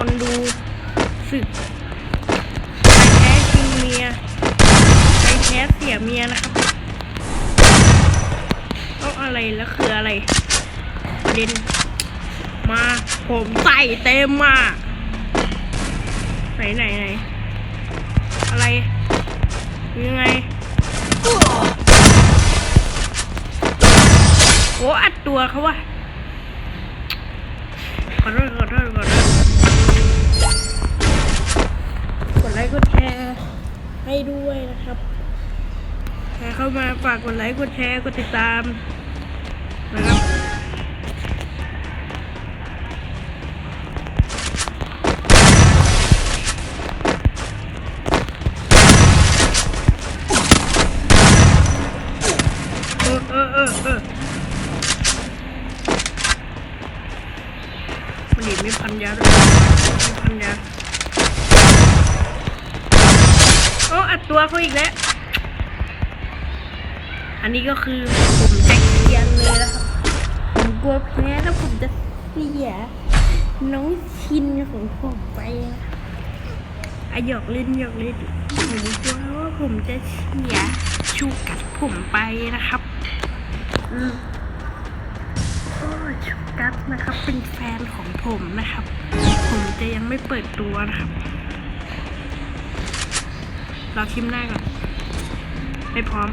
คนดูศึกแพ้ชิงเมียใครแพ้เสียเมียนะครับต้องอะไรแล้วคืออะไรประเด็นมาผมใส่เต็มมาไหนไหนไหนอะไรยังไงโอ้อัดตัวเขาว่ะขอโทษขอโทษขอโทษ ครับแชร์เข้ามาฝากกดไลค์กดแชร์กดติดตามนะครับเออเออเออเออมันหนีไม่พันยาด้วยไม่พันยาโอ้อัด ตัวเขาอีกแล้ว อันนี้ก็คือผมจะเคียนเลยนะครับผมกลัวแพ้แล้วผมจะเสียน้องชินของผมไปอะหยอกเล่นหยอกเล่นผมกลัวว่าผมจะเสียชูกัดผมไปนะครับอืมโอ้ชูกัสนะครับ เป็นแฟนของผมนะครับ ผมจะยังไม่เปิดตัวนะครับ เราชิมหน้าก่อนไม่พร้อม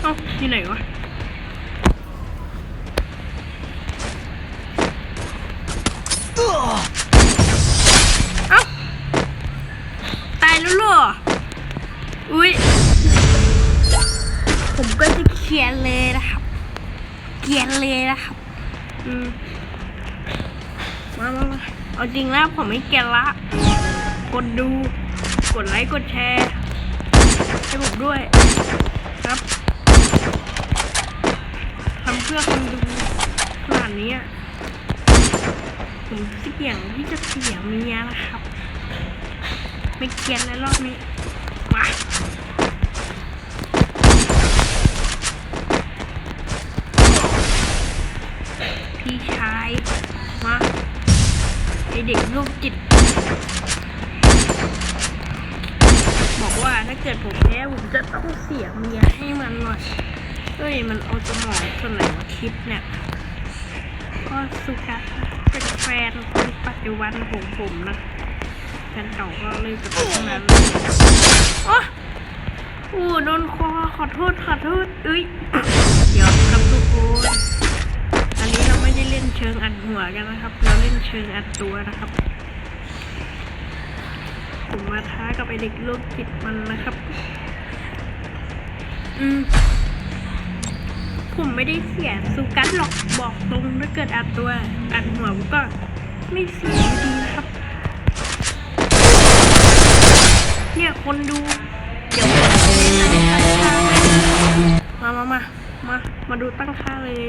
เอ้าที่ไหนวะเอ้าตายแล้วเหรออุ้ยผมก็จะเขียนเลยนะครับ เขียนเลยนะครับ มามามาเอาจริงแล้วผมไม่เขียนละ กดดู กดไลค์ กดแชร์ ให้ผมด้วย ครับทำเพื่อคนดูขนาดนี้อะผมเสี่ยงที่จะเสียเมียนะครับ ไม่เกียนเลยรอบนี้ มา พี่ชายมาไอเด็กลูกจิต บอกว่าถ้าเกิดผมแพ้ผมจะต้องเสียเมียให้มันหน่อยเฮ้ยมันเอาสมองส่วนไหนมาคิดเนี่ยก็สุกัสนะเป็นแฟนคนปัจจุบันของผมนะแฟนเก่าก็เลิกกันไปตั้งนานแล้วโอ้โอ้โดนคอขอโทษขอโทษเอ้ยเดี๋ยวครับทุกคน เชิงอัดหัวกันนะครับ เราเล่นเชิงอัดตัวนะครับ ผมมาท้ากับไอเด็กโรคจิตมันนะครับ อืมผมไม่ได้เสียสุกัสหรอกบอกตรงถ้าเกิดอัดตัว อัดหัวก็ไม่เสียดีนะครับ เนี่ยคนดู เดี๋ยวผมจะแนะนำตั้งค่ามามามามา มาดูตั้งค่าเลย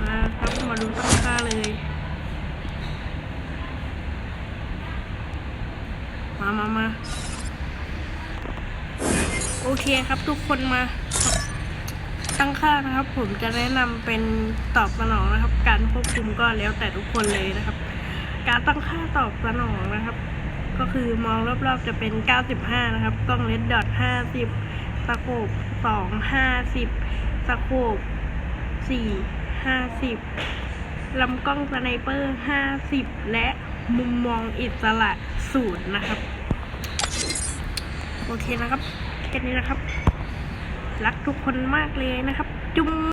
มาครับมาดูตั้งค่าเลย มามามาโอเคครับทุกคนมาตั้งค่านะครับ ผมจะแนะนำเป็นตอบสนองนะครับ การควบคุมก็แล้วแต่ทุกคนเลยนะครับ การตั้งค่าตอบสนองนะครับ ก็คือมองรอบๆจะเป็น 95 นะครับกล้องเลนส์ดอท50สโคป2 50สโคป4 ห้าสิบลำกล้องสไนเปอร์ห้าสิบและมุมมองอิสระศูนย์นะครับ โอเคนะครับแค่นี้นะครับ รักทุกคนมากเลยนะครับ จุ๊ม